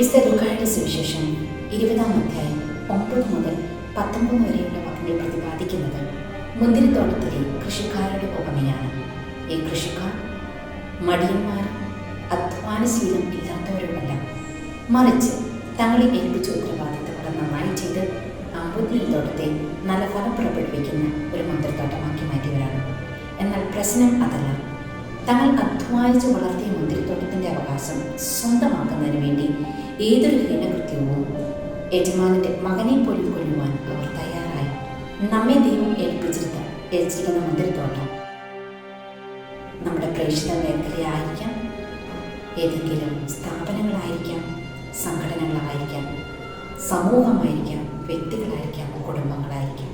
വിശുദ്ധ ലുക്കായുടെ സുവിശേഷം ഇരുപതാം അധ്യായം ഒമ്പത് മുതൽ പത്തൊമ്പത് വരെയുള്ള വാക്കുകൾ പ്രതിപാദിക്കുന്നത് മുന്തിരിത്തോട്ടത്തിലെ കൃഷിക്കാരുടെ ഉപമയാണ്. ഈ കൃഷിക്കാർ മടിയന്മാർ അധ്വാനശീലം ഇല്ലാത്തവരുമല്ല. മറിച്ച് തങ്ങളെ ഏൽപ്പിച്ച ഉത്തരവാദിത്തങ്ങൾ നന്നായി ചെയ്ത് ആ മുന്തിരിത്തോട്ടത്തെ നല്ല ഫലം പുറപ്പെടുവിക്കുന്ന ഒരു മുന്തിരിത്തോട്ടമാക്കി മാറ്റിയവരാണ്. എന്നാൽ പ്രശ്നം അതല്ല. തങ്ങൾ അധ്വാനിച്ച് വളർത്തിയ മുന്തിരിത്തോട്ടത്തിന്റെ അവകാശം സ്വന്തമാക്കുന്നതിന് വേണ്ടി ഏതൊരു ഹീനകൃത്യവും യജമാനന്റെ മകനെ പോലും കൊല്ലുവാൻ അവർ തയ്യാറായി. നമ്മെ ദൈവം ഏൽപ്പിച്ചിരുന്ന ഏൽപ്പിച്ചിരിക്കുന്ന മുന്തിരിത്തോട്ടം നമ്മുടെ പ്രേക്ഷിത മേഖലയായിരിക്കാം. ഏതെങ്കിലും സ്ഥാപനങ്ങളായിരിക്കാം സംഘടനകളായിരിക്കാം സമൂഹമായിരിക്കാം വ്യക്തികളായിരിക്കാം കുടുംബങ്ങളായിരിക്കാം.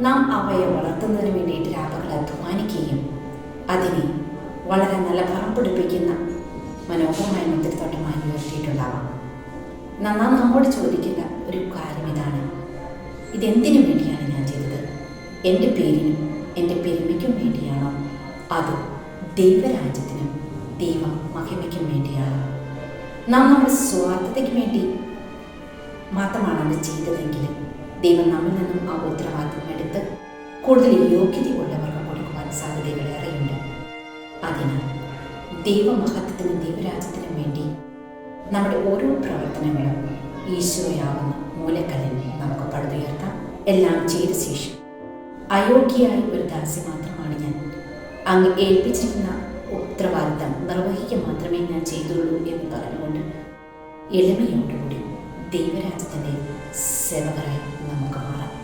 നാം അവയെ വളർത്തുന്നതിന് വേണ്ടിയിട്ട് രാപകൾ അധ്വാനിക്കുകയും അതിനെ വളരെ നല്ല ഫലം പിടിപ്പിക്കുന്ന മനോഹരമായ മുന്തിരിത്തോട്ടം മാറ്റി നിർത്തിയിട്ടുണ്ടാവാം നന്നാ നമ്മോട് ചോദിക്കുന്ന ഒരു കാര്യം ഇതാണ്. ഇതെന്തിനു വേണ്ടിയാണ് ഞാൻ ചെയ്തത്? എന്റെ പേരിനും എന്റെ പെരുമയ്ക്കും വേണ്ടിയാണോ? അത് ദൈവരാജ്യത്തിനും ദൈവ മഹിമയ്ക്കും വേണ്ടിയാണോ? നാം നമ്മുടെ സ്വാർത്ഥതയ്ക്ക് വേണ്ടി മാത്രമാണ് അത് ചെയ്തതെങ്കിൽ ദൈവം നമ്മിൽ നിന്നും ആ ഉത്തരവാദിത്വം എടുത്ത് കൂടുതൽ യോഗ്യതയുള്ളവർക്ക് കൊടുക്കുവാൻ സാധ്യതകളേറെയുണ്ട്. അതിനാൽ ദൈവമഹത്വത്തിനും ദൈവരാജ്യത്തിനും വേണ്ടി നമ്മുടെ ഓരോ പ്രവർത്തനങ്ങളും ഈശോയാവുന്ന മൂലക്കല്ലിൽ നമുക്ക് പടുതുയർത്താം. എല്ലാം ചെയ്ത ശേഷം അയോഗ്യയായ ഒരു ദാസി മാത്രമാണ് ഞാൻ. അങ്ങ് ഏൽപ്പിച്ചിരിക്കുന്ന ഉത്തരവാദിത്തം നിർവഹിക്കുക മാത്രമേ ഞാൻ ചെയ്തുള്ളൂ എന്ന് പറഞ്ഞുകൊണ്ട് എളിമയോടുകൂടി ദൈവരാജ്യത്തിന്റെ സേവകരായി നമുക്ക് മാറാം.